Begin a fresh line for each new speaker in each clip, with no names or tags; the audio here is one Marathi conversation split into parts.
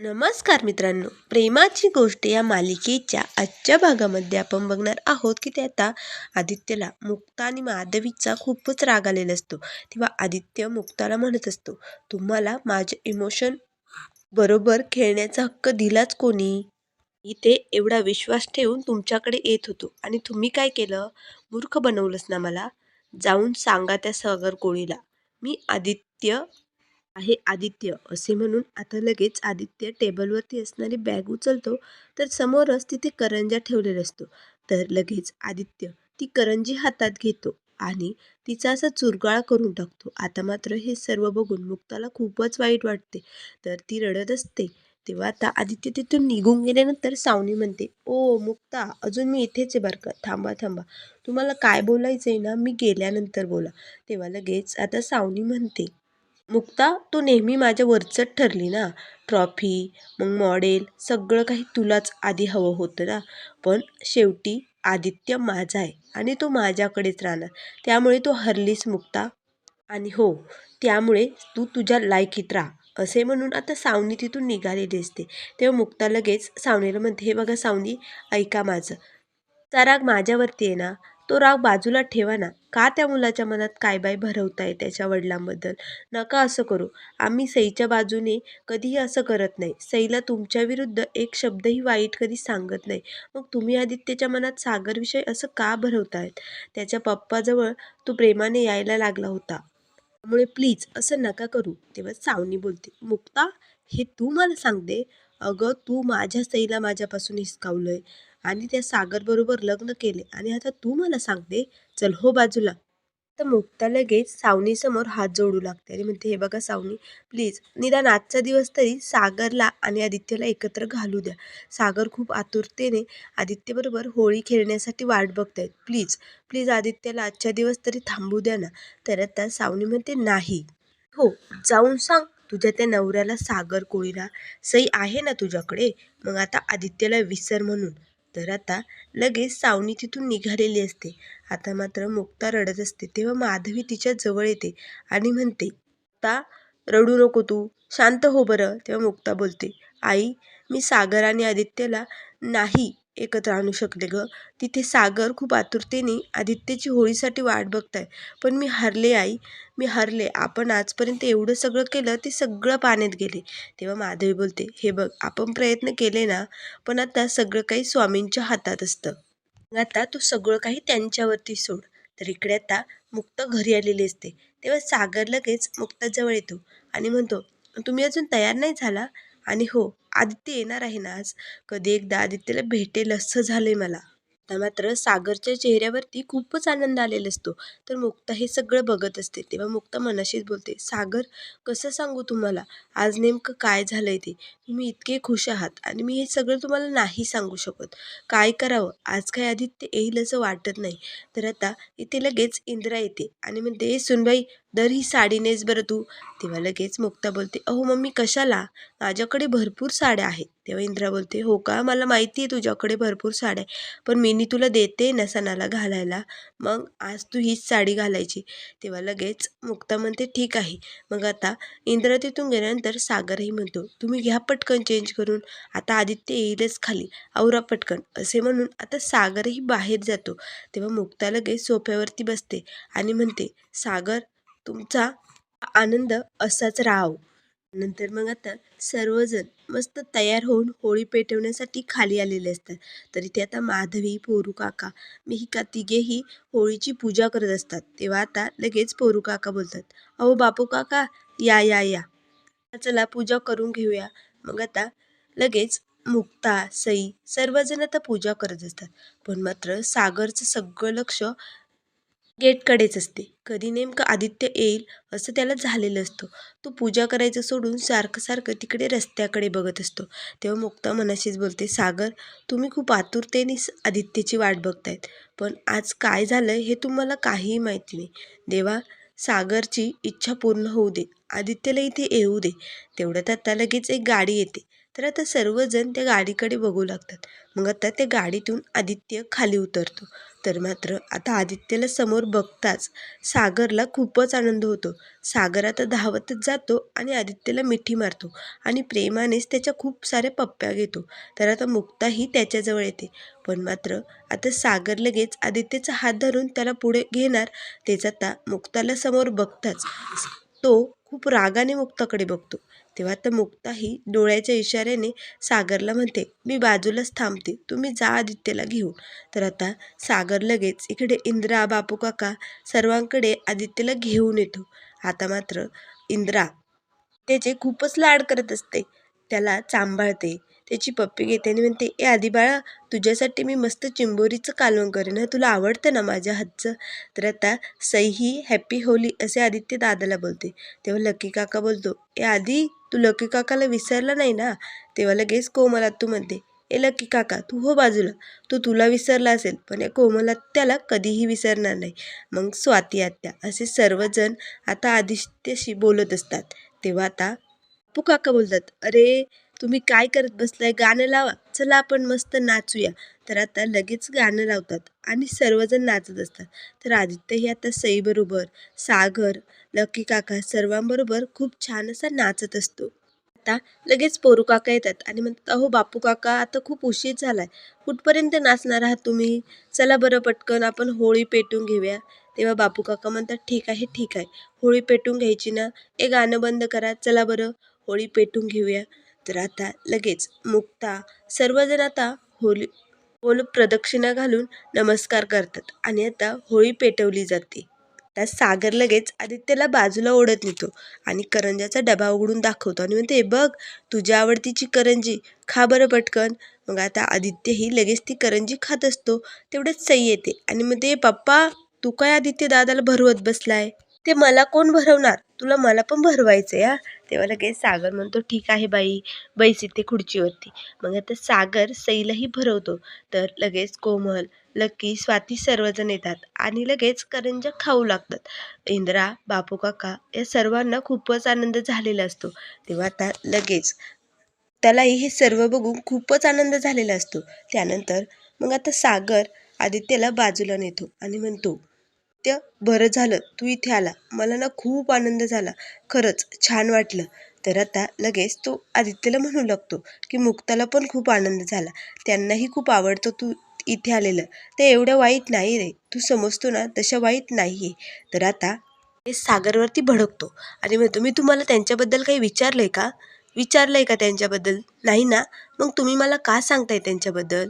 नमस्कार मित्रांनो प्रेमाची गोष्ट या मालिकेच्या आजच्या भागामध्ये आपण बघणार आहोत की ते आता आदित्यला मुक्ता आणि माधवीचा खूपच राग आलेला असतो. तेव्हा आदित्य मुक्ताला म्हणत असतो तुम्हाला माझे इमोशन बरोबर खेळण्याचा हक्क दिलाच कोणी? इथे एवढा विश्वास ठेवून तुमच्याकडे येत होतो आणि तुम्ही काय केलं? मूर्ख बनवलंस ना मला? जाऊन सांगा त्या सागर कोळीला. मी आदित्य आहे आदित्य. असे म्हणून आता लगेच आदित्य टेबलवरती असणारी बॅग उचलतो तर समोरच तिथे करंजा ठेवलेला असतो. तर लगेच आदित्य ती करंजी हातात घेतो आणि तिचा असा चुरगाळा करून टाकतो. आता मात्र हे सर्व बघून मुक्ताला खूपच वाईट वाटते. तर ती रडत असते. तेव्हा आता आदित्य तिथून निघून गेल्यानंतर सावनी म्हणते ओ मुक्ता अजून मी इथेच आहे बरं का. थांबा थांबा. तुम्हाला काय बोलायचं आहे ना मी गेल्यानंतर बोला. तेव्हा लगेच आता सावनी म्हणते मुक्ता तू नेहमी माझ्या वरचढ ठरली ना? ट्रॉफी मग मॉडेल सगळं काही तुलाच आधी हवं होतं ना? पण शेवटी आदित्य माझा आहे आणि तो माझ्याकडेच राहणार. त्यामुळे तू हरलीस मुक्ता. आणि हो त्यामुळे तू तुझ्या लायकीत राहा असे म्हणून आता सावनी तिथून निघालेली असते तेव्हा मुक्ता लगेच सावनीला म्हणते हे बघा सावनी ऐका माझं. चा राग माझ्यावरती आहे ना. तो राग बाजूला ठेवा ना. का त्या मुलाच्या मनात काय बाय भरवताय त्याच्या वडिलांबद्दल? नका असं करू. आम्ही सईच्या बाजूने कधीही असं करत नाही. सईला तुमच्या विरुद्ध एक शब्दही वाईट कधी सांगत नाही. मग तुम्ही आदित्यच्या मनात सागरविषयी असं का भरवतायत? त्याच्या पप्पाजवळ तो प्रेमाने यायला लागला होता. त्यामुळे प्लीज असं नका करू. तेव्हा सावनी बोलते मुक्ता हे तू मला सांगते? अगं तू माझ्या सईला माझ्यापासून हिसकावलं आहे आणि त्या सागरबरोबर लग्न केले. आणि आता तू मला सांगते चल हो बाजूला. तर मुक्ता लगेच सावनीसमोर हात जोडू लागते आणि म्हणते हे बघा सावनी प्लीज निदान आजचा दिवस तरी सागरला आणि आदित्यला एकत्र घालू द्या. सागर खूप आतुरतेने आदित्यबरोबर होळी खेळण्यासाठी वाट बघतायत. प्लीज प्लीज आदित्यला आजच्या दिवस तरी थांबू द्या ना. तर आता सावनी म्हणते नाही. हो जाऊन सांग तुझ्या त्या नवऱ्याला सागर कोळीला सई आहे ना तुझ्याकडे? मग आता आदित्यला विसर म्हणून. तर आता लगेच सावनी तिथून निघालेली असते. आता मात्र मुक्ता रडत असते तेव्हा माधवी तिच्या जवळ येते आणि म्हणते आता रडू नको तू शांत हो बरं. तेव्हा मुक्ता बोलते आई मी सागर आणि आदित्यला नाही एकत्र आणू शकले ग. तिथे सागर खूप आतुरतेने आदित्यची होळीसाठी वाट बघताय. पण मी हरले आई मी हरले. आपण आजपर्यंत एवढं सगळं केलं ते सगळं पाण्यात गेले. तेव्हा माधवी बोलते हे बघ आपण प्रयत्न केले ना पण आता सगळं काही स्वामींच्या हातात असतं. आता तू सगळं काही त्यांच्यावरती सोड. तर इकडे आता मुक्त घरी आलेली असते. तेव्हा सागर लगेच मुक्ताजवळ येतो आणि म्हणतो तुम्ही अजून तयार नाही झाला? आणि हो आदित्य येणार आहे ना आज? कधी एकदा आदित्यला भेटेल असं झालं आहे मला. आता मात्र सागरच्या चेहऱ्यावरती खूपच आनंद आलेला असतो. तर मुक्ता हे सगळं बघत असते. तेव्हा मुक्ता मनाशीच बोलते सागर कसं सांगू तुम्हाला? आज नेमकं काय झालं आहे ते? तुम्ही इतके खुश आहात आणि मी हे सगळं तुम्हाला नाही सांगू शकत. काय करावं? आज काय आदित्य येईल असं वाटत नाही. तर आता इथे लगेच इंदिरा येते आणि म्हणते सुनबाई दर ही साडी नेस बरं तू. तेव्हा लगेच मुक्ता बोलते अहो मम्मी कशाला? माझ्याकडे भरपूर साड्या आहेत. तेव्हा इंद्रा बोलते हो का? मला माहिती आहे तुझ्याकडे भरपूर साड्या आहे पण मी तुला देते ना सणाला घालायला. मग आज तू हीच साडी घालायची. तेव्हा लगेच मुक्ता म्हणते ठीक आहे. मग आता इंद्रा तिथून गेल्यानंतर सागरही म्हणतो तुम्ही घ्या पटकन चेंज करून. आता आदित्य येईलच खाली. आवरा पटकन. असे म्हणून आता सागरही बाहेर जातो. तेव्हा मुक्ता लगेच सोफ्यावरती बसते आणि म्हणते सागर तुमचा आनंद असाच राहाव. नंतर मग आता सर्वजण मस्त तयार होऊन होळी पेटवण्यासाठी खाली आलेले असतात. तर इथे आता माधवी पोरू काका मिहिका तिघेही होळीची पूजा करत असतात. तेव्हा आता लगेच पोरू काका बोलतात अहो बापू काका या या या. चला पूजा करून घेऊया. मग आता लगेच मुक्ता सई सर्वजण आता पूजा करत असतात. पण मात्र सागरचं सगळं लक्ष गेटकडेच असते. कधी नेमकं आदित्य येईल असं त्याला झालेलं असतं. तो पूजा करायचं सोडून सारखं सारखं तिकडे रस्त्याकडे बघत असतो. तेव्हा मुक्ता मनाशीच बोलते सागर तुम्ही खूप आतुरतेने आदित्यची वाट बघतायत. पण आज काय झालं हे तुम्हाला काहीही माहिती नाही. देवा सागरची इच्छा पूर्ण होऊ दे. आदित्यला इथे येऊ दे. तेवढ्यात आता लगेच एक गाडी येते. तर आता सर्वजण त्या गाडीकडे बघू लागतात. मग आता त्या गाडीतून आदित्य खाली उतरतो. तर मात्र आता आदित्यला समोर बघताच सागरला खूपच आनंद होतो. सागर आता धावतच जातो आणि आदित्यला मिठी मारतो आणि प्रेमानेच त्याच्या खूप साऱ्या पप्प्या घेतो. तर आता मुक्ताही त्याच्याजवळ येते. पण मात्र आता सागर लगेच आदित्यचा हात धरून त्याला पुढे घेणार. तेच आता मुक्ताला समोर बघताच तो खूप रागाने मुक्ताकडे बघतो. तेव्हा तर मुक्ताही डोळ्याच्या इशाऱ्याने सागरला म्हणते मी बाजूलाच थांबते तुम्ही जा आदित्यला घेऊन. तर आता सागर लगेच इकडे इंद्रा बापू काका सर्वांकडे आदित्यला घेऊन येतो. आता मात्र इंद्रा त्याचे खूपच लाड करत असते. त्याला सांभाळते त्याची पप्पी घेते आणि म्हणते ए आधी बाळा तुझ्यासाठी मी मस्त चिंबोरीचं कालवण करेन. हं तुला आवडतं ना माझ्या हातचं? तर आता सई ही हॅपी होली असे आदित्य दादाला बोलते. तेव्हा लकी काका बोलतो ए आधी तू लकी काकाला विसरला नाही ना? तेव्हा लगेच कोमलातू म्हणते ए लकी काका तू हो बाजूला. तो तुला विसरला असेल पण या कोमलात्याला कधीही विसरणार नाही. मग स्वाती आत्या असे सर्वजण आता आदित्यशी बोलत असतात. तेव्हा आता पप्पू काका बोलतात अरे तुम्ही काय करत बसलाय? गाणं लावा. चला आपण मस्त नाचूया. तर आता लगेच गाणं लावतात आणि सर्वजण नाचत असतात. तर आदित्यही आता सईबरोबर सागर लकी काका सर्वांबरोबर खूप छान असा नाचत असतो. आता लगेच पोरू काका येतात आणि म्हणतात अहो बापू काका आता खूप उशीर झालाय. कुठपर्यंत नाचणार आहात तुम्ही? चला बरं पटकन आपण होळी पेटून घेऊया. तेव्हा बापू काका म्हणतात ठीक आहे ठीक आहे. होळी पेटून घ्यायची ना? हे गाणं बंद करा. चला बरं होळी पेटून घेऊया. तर आता लगेच मुक्ता सर्वजण आता होली होल प्रदक्षिणा घालून नमस्कार करतात आणि आता होळी पेटवली जाते. आता सागर लगेच आदित्यला बाजूला ओढत नेतो आणि करंजाचा डबा उघडून दाखवतो आणि म्हणते बघ तुझ्या आवडतीची करंजी खा बरं पटकन. मग आता आदित्यही लगेच ती करंजी खात असतो तेवढंच सई येते आणि म्हणते पप्पा तू काय आदित्य दादाला भरवत बसलाय? ते मला कोण भरवणार? तुला मला पण भरवायचं या तेव्हा लगेच सागर म्हणतो ठीक आहे बाई बैस इथे खुर्चीवरती. मग आता सागर सईलाही भरवतो. तर लगेच कोमल लक्की स्वाती सर्वजण येतात आणि लगेच करंजा खाऊ लागतात. इंद्रा बापू काका या सर्वांना खूपच आनंद झालेला असतो. तेव्हा आता लगेच त्यालाही हे सर्व बघून खूपच आनंद झालेला असतो. त्यानंतर मग आता सागर आदित्यला बाजूला नेतो आणि म्हणतो आदित्य बरं झालं तू इथे आला. मला ना खूप आनंद झाला. खरंच छान वाटलं. तर आता लगेच तो आदित्यला म्हणू लागतो की मुक्ताला पण खूप आनंद झाला. त्यांनाही खूप आवडतं तू इथे आलेलं. ते एवढं वाईट नाही रे. तू समजतो ना तशा वाईट नाही आहे तर आता ते सागरवरती भडकतो. आणि म्हणतो मी तुम्हाला त्यांच्याबद्दल काही विचारलं आहे का? विचारलं आहे का त्यांच्याबद्दल? नाही ना? मग तुम्ही मला का सांगताय त्यांच्याबद्दल?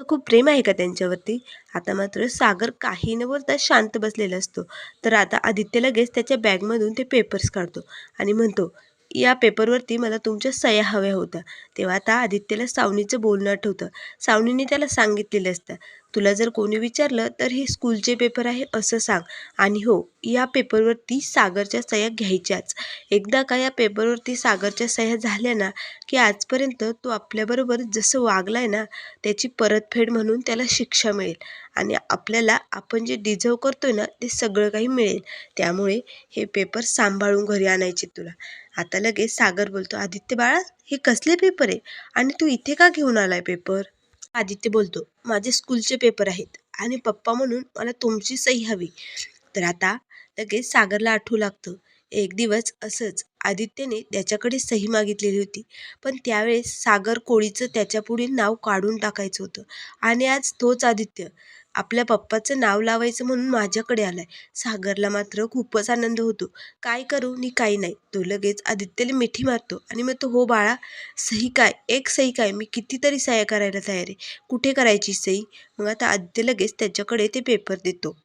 खूप प्रेम आहे का त्यांच्यावरती? आता मात्र सागर काही न बोलता शांत बसलेला असतो. तर आता आदित्य लगेच त्याच्या बॅगमधून ते पेपर्स काढतो आणि म्हणतो या पेपरवरती मला तुमच्या सह्या हव्या होत्या. तेव्हा आता आदित्यला सावनीचं बोलणं आठवतं. सावनीने त्याला सांगितलेलं असतं तुला जर कोणी विचारलं तर हे स्कूलचे पेपर आहे असं सांग. आणि हो या पेपरवरती सागरच्या सह्या घ्यायच्याच. एकदा का या पेपरवरती सागरच्या सह्या झाल्या ना की आजपर्यंत तो आपल्याबरोबर जसं वागला आहे ना त्याची परतफेड म्हणून त्याला शिक्षा मिळेल. आणि आपल्याला आपण जे डिझर्व करतोय ना ते सगळं काही मिळेल. त्यामुळे हे पेपर सांभाळून घरी आणायचे तुला. आता लगेच सागर बोलतो आदित्य बाळा हे कसले पेपर आहे? आणि तू इथे का घेऊन आलाय पेपर? आदित्य बोलतो माझे स्कूलचे पेपर आहेत आणि पप्पा म्हणून मला तुमची सही हवी. तर आता लगेच सागरला आठवू लागतं एक दिवस असंच आदित्यने त्याच्याकडे सही मागितलेली होती पण त्यावेळेस सागर कोळीचं त्याच्यापुढील नाव काढून टाकायचं होतं आणि आज तोच आदित्य आपल्या पप्पाचं नाव लावायचं म्हणून माझ्याकडे आलाय. सागरला मात्र खूपच आनंद होतो. काय करू? नि काही नाही. तो लगेच आदित्यला मिठी मारतो आणि मग तो हो बाळा सही काय? एक सही काय? मी कितीतरी सह्या करायला तयार आहे. कुठे करायची सही? मग आता आदित्य लगेच त्याच्याकडे ते पेपर देतो.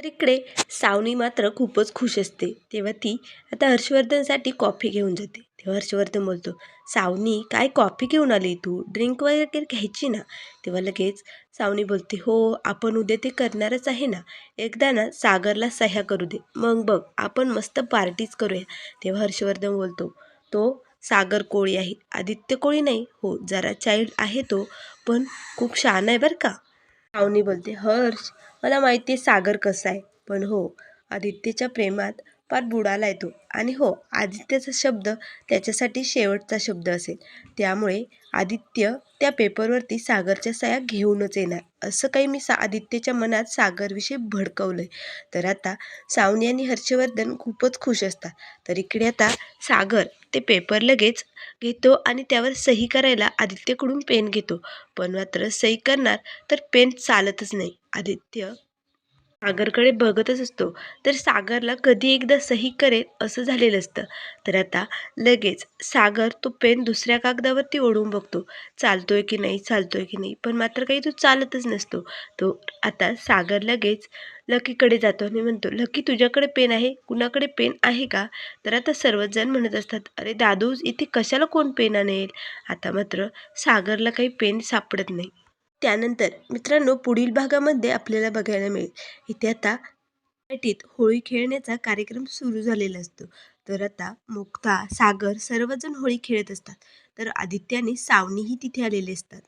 तर इकडे सावनी मात्र खूपच खुश असते. तेव्हा ती आता हर्षवर्धनसाठी कॉफी घेऊन जाते. तेव्हा हर्षवर्धन बोलतो सावनी काय कॉफी घेऊन आली तू? ड्रिंक वगैरे घ्यायची ना? तेव्हा लगेच सावनी बोलते हो आपण उद्या ते करणारच आहे ना? एकदा ना सागरला सह्या करू दे. मग बघ आपण मस्त पार्टीच करूया. तेव्हा हर्षवर्धन बोलतो तो सागर कोळी आहे. आदित्य कोळी नाही? हो जरा चाइल्ड आहे तो पण खूप शान आहे बरं का? सावनी बोलते हर्ष मला माहिती आहे सागर कसा आहे. पण हो आदित्यच्या प्रेमात पार बुडाला येतो. आणि हो आदित्यचा शब्द त्याच्यासाठी शेवटचा शब्द असेल. त्यामुळे आदित्य त्या पेपरवरती सागरच्या सह्या घेऊनच येणार. असं काही मी सा आदित्यच्या मनात सागरविषयी भडकवलं आहे तर आता सावनी आणि हर्षवर्धन खूपच खुश असतात. तर इकडे आता सागर ते पेपर लगेच घेतो आणि त्यावर सही करायला आदित्यकडून पेन घेतो. पण मात्र सही करणार तर पेन चालतच नाही. आदित्य सागरकडे बघतच असतो. तर सागरला कधी एकदा सही करेल असं झालेलं असतं. तर आता लगेच सागर तो पेन दुसऱ्या कागदावरती ओढून बघतो. चालतोय की नाही चालतोय की नाही. पण मात्र काही तो चालतच नसतो. तो आता सागर लगेच लकीकडे जातो आणि म्हणतो लकी तुझ्याकडे पेन आहे? कुणाकडे पेन आहे का? तर आता सर्वच जण म्हणत असतात अरे दादू इथे कशाला कोण पेन आणेल? आता मात्र सागरला काही पेन सापडत नाही. त्यानंतर मित्रांनो पुढील भागामध्ये आपल्याला बघायला मिळेल. इथे आता मराठीत होळी खेळण्याचा कार्यक्रम सुरू झालेला असतो. तर आता मुक्ता सागर सर्वजण होळी खेळत असतात. तर आदित्य आणि सावनीही तिथे आलेले असतात.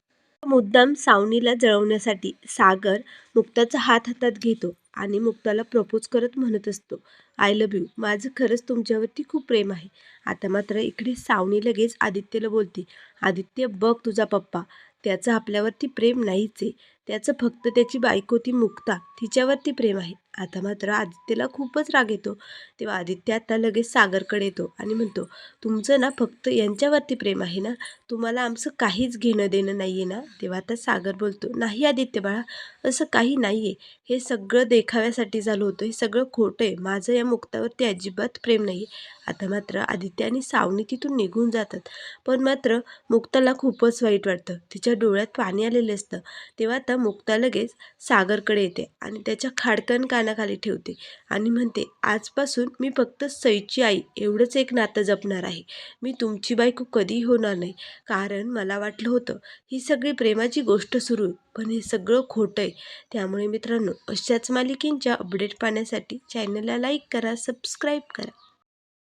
मुद्दाम सावनीला जळवण्यासाठी सागर मुक्ताचा हात हातात घेतो आणि मुक्ताला प्रपोज करत म्हणत असतो आय लव्ह यू माझं खरंच तुमच्यावरती खूप प्रेम आहे. आता मात्र इकडे सावनी लगेच आदित्यला बोलते आदित्य बघ तुझा पप्पा. त्याचं आपल्यावरती प्रेम नाहीच आहे त्याचं फक्त त्याची बायको ती मुक्ता तिच्यावरती प्रेम आहे. आता मात्र आदित्यला खूपच राग येतो. तेव्हा आदित्य आता लगेच सागरकडे येतो आणि म्हणतो तुमचं ना फक्त यांच्यावरती प्रेम आहे ना? तुम्हाला आमचं काहीच घेणं देणं नाही आहे ना? तेव्हा आता सागर बोलतो नाही आदित्य बाळा असं काही नाही आहे हे सगळं देखाव्यासाठी झालं होतं. हे सगळं खोटं आहे. माझं या मुक्तावरती अजिबात प्रेम नाही आहे आता मात्र आदित्य आणि सावनी तिथून निघून जातात. पण मात्र मुक्ताला खूपच वाईट वाटतं. तिच्या डोळ्यात पाणी आलेलं असतं. तेव्हा आता आता मुक्ता लगेच सागरकडे येते आणि त्याच्या खाडकन कानाखाली ठेवते आणि म्हणते आजपासून मी फक्त सईची आई एवढंच एक नातं जपणार आहे. मी तुमची बायको कधीही होणार नाही. कारण मला वाटलं होतं ही सगळी प्रेमाची गोष्ट सुरू पण हे सगळं खोटं आहे. त्यामुळे मित्रांनो अशाच मालिकेंच्या अपडेट पाहण्यासाठी चॅनलला लाईक करा सबस्क्राईब करा.